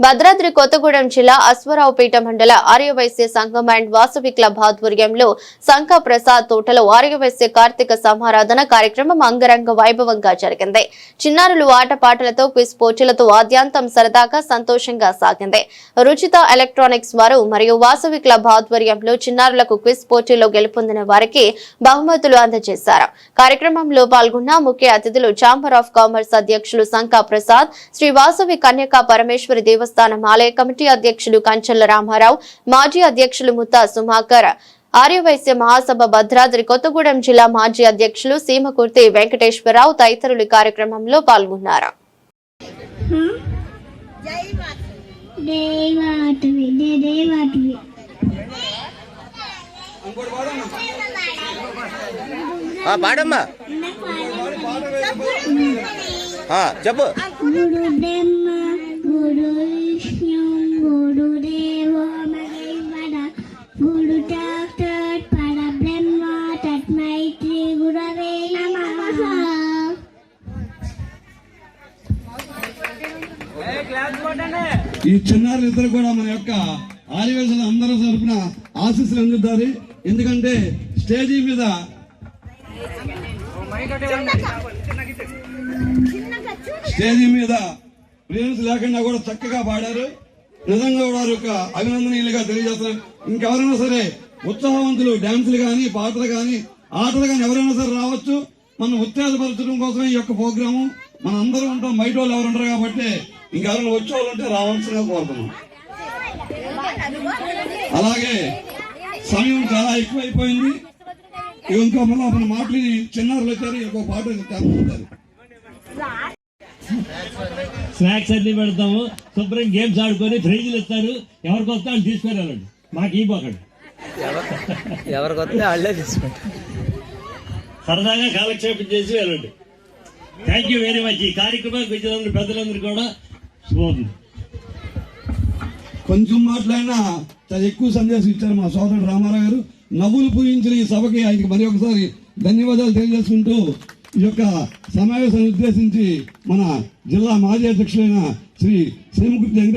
భద్రాద్రి కొత్తగూడెం జిల్లా అశ్వరావుపేట మండల ఆర్యవైశ్య సంఘం అండ్ వాసవి క్లబ్ ఆధ్వర్యంలో శంఖ ప్రసాద్ తోటలో ఆర్యవైశ్య కార్తీక సమారాధన కార్యక్రమం అంగరంగ వైభవంగా జరిగింది. చిన్నారులు ఆటపాటలతో క్విజ్ పోటీలతో ఆద్యాంతం సరదాగా సంతోషంగా సాగింది. రుచిత ఎలక్ట్రానిక్స్ వారు మరియు వాసవి క్లబ్ ఆధ్వర్యంలో చిన్నారులకు క్విజ్ పోటీలో గెలుపొందిన వారికి బహుమతులు అందజేశారు. కార్యక్రమంలో పాల్గొన్న ముఖ్య అతిథులు ఛాంబర్ ఆఫ్ కామర్స్ అధ్యక్షులు శంఖ ప్రసాద్ శ్రీ వాసవి కన్యకా పరమేశ్వరి దేవస్థానం ఆలయ కమిటీ అధ్యక్షులు కంచల్ల రామారావు మాజీ అధ్యక్షులు ముత్తా సుమాకర్ ఆర్యవైశ్య మహాసభ భద్రాద్రి కొత్తగూడెం జిల్లా మాజీ అధ్యక్షులు సీమకుర్తి వెంకటేశ్వరరావు తదితరులు ఈ కార్యక్రమంలో పాల్గొన్నారు. పాడమ్మా. చెప్పు. ఈ చిన్నారులు ఇద్దరు కూడా మన యొక్క ఆదివేశాల అందరూ తరపున ఆశీస్సులు అందుతారు. ఎందుకంటే స్టేజీ మీద స్టేజీ మీద ప్రేమ్స్ లేకుండా కూడా చక్కగా పాడారు. నిజంగా కూడా వారి యొక్క అభినందనీయులుగా తెలియజేస్తున్నారు ఇంకెవరైనా సరే ఉత్సాహవంతులు డాన్సులు కానీ పాటలు కానీ ఆటలు కానీ ఎవరైనా సరే రావచ్చు. మనం ఉత్తేజపరచడం కోసం ఈ యొక్క ప్రోగ్రాము. మన అందరూ ఉంటాం. బయట వాళ్ళు ఎవరు ఉంటారు కాబట్టి ఇంకెవరైనా వచ్చే వాళ్ళు ఉంటే రావాల్సిందిగా కోరుతున్నాం. అలాగే సమయం చాలా ఎక్కువైపోయింది. ఇక మళ్ళీ మన మాటలు చిన్నారులు వచ్చారు ఇంకో పాట చెప్తారు స్నాక్స్ అన్ని పెడతాము. శుభ్రం గేమ్స్ ఆడుకొని ఫ్రిడ్జ్లు ఇస్తారు. ఎవరికి వస్తే వాళ్ళు తీసుకొని వెళ్ళండి. మాకు ఇవ్వకండి ఎవరికి వస్తే వాళ్ళే తీసుకుంటారు. సరదాగా కాలక్షేపం చేసి వెళ్ళండి. థ్యాంక్ యూ వెరీ మచ్ ఈ కార్యక్రమానికి వచ్చినందుకు పెద్దలందరూ కూడా రోజులు కొంచెం మాట్లాడినా చాలా ఎక్కువ సందేశం ఇచ్చారు మా సోదరుడు రామారావు గారు. నవ్వులు పూజించిన ఈ సభకి ఆయనకి మరి ఒకసారి ధన్యవాదాలు తెలియజేసుకుంటూ ఈ యొక్క సమావేశాన్ని ఉద్దేశించి మన జిల్లా మాజీ అధ్యక్షులైన శ్రీ శ్రీముఖి వెంకటేశ్వర